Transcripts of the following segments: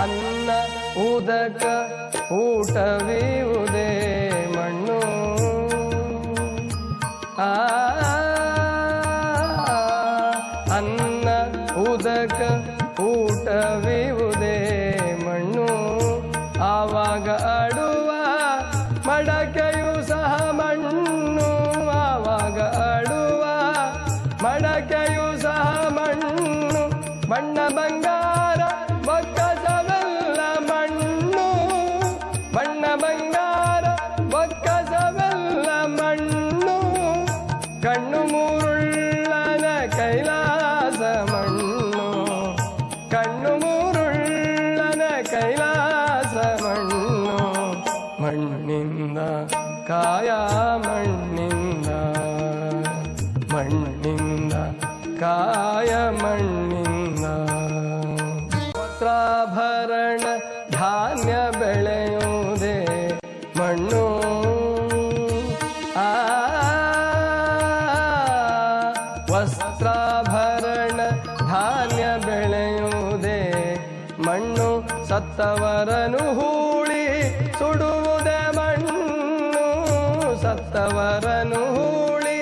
ಅನ್ನ ಉದಕ ಊಟವೀವುದೇ ಮಣ್ಣು. ಆ ಅನ್ನ ಉದಕ ಊಟವೀವುದೇ ಮಣ್ಣು. ಆವಾಗ ಅಡುವ ಮಡಕೆಯು ಸಹ ಮಣ್ಣು. ಆವಾಗ ಅಡುವ ಮಡಕೆಯು ಸಹ ಮಣ್ಣು. ಬಣ್ಣ ಬಂಗಾರ ಬೊಕ್ಕಸವೆಲ್ಲ ಮಣ್ಣು ಕಣ್ಣು ಮೂರುಳ್ಳನ ಕೈಲಾಸ ಮಣ್ಣು ಕಣ್ಣು ಮೂರುಳ್ಳನ ಕೈಲಾಸ ಮಣ್ಣು ಮಣ್ಣಿಂದ ಕಾಯ ಮಣ್ಣಿಂದ ಮಣ್ಣಿಂದ ಕಾಯ ಮಣ್ಣಿಂದ ವಸ್ತ್ರಾಭರಣ ಧಾನ್ಯ ಬೆಳೆಯುವುದೇ, ಮಣ್ಣು ಸತ್ತವರನು ಹೂಳಿ ಸುಡುವುದೇ, ಮಣ್ಣು ಸತ್ತವರನು ಹೂಳಿ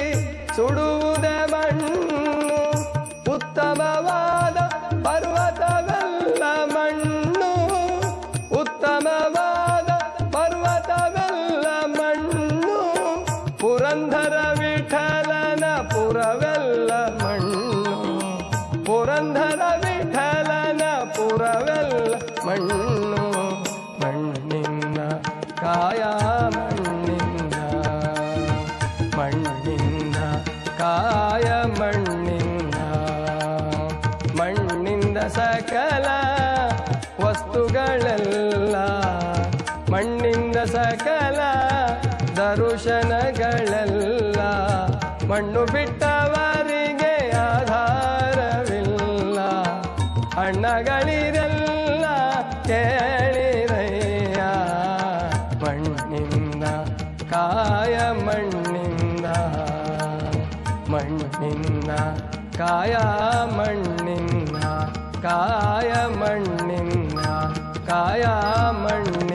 ಸುಡುವುದೇ, ಮಣ್ಣು ಉತ್ತಮವಾದ ಪರ್ವತವೆಲ್ಲ ಮಣ್ಣು, ಉತ್ತಮವಾದ ಪರ್ವತವೆಲ್ಲ ಮಣ್ಣು, ಪುರಂದರ ವಿಠಲನ ಮಣ್ಣು ಪುರಂದರ ವಿಠಲನ ಪುರವೆಲ್ಲ ಮಣ್ಣು ಮಣ್ಣಿಂದ ಕಾಯ ಮಣ್ಣಿಂದ ಮಣ್ಣಿಂದ ಕಾಯ ಮಣ್ಣಿಂದ ಮಣ್ಣಿಂದ ಸಕಲ ವಸ್ತುಗಳೆಲ್ಲ ಮಣ್ಣಿಂದ ಸಕಲ ದರುಶನಗಳೆಲ್ಲ ಮಣ್ಣು ಬಿಟ್ಟವರಿಗೆ ಕಾಯ ಮಣ್ಣಿಂದ ಮಣ್ಣಿಂದ ಕಾಯ ಮಣ್ಣಿಂದ ಕಾಯ ಮಣ್ಣಿಂದ ಕಾಯ ಮಣ್ಣಿಂದ.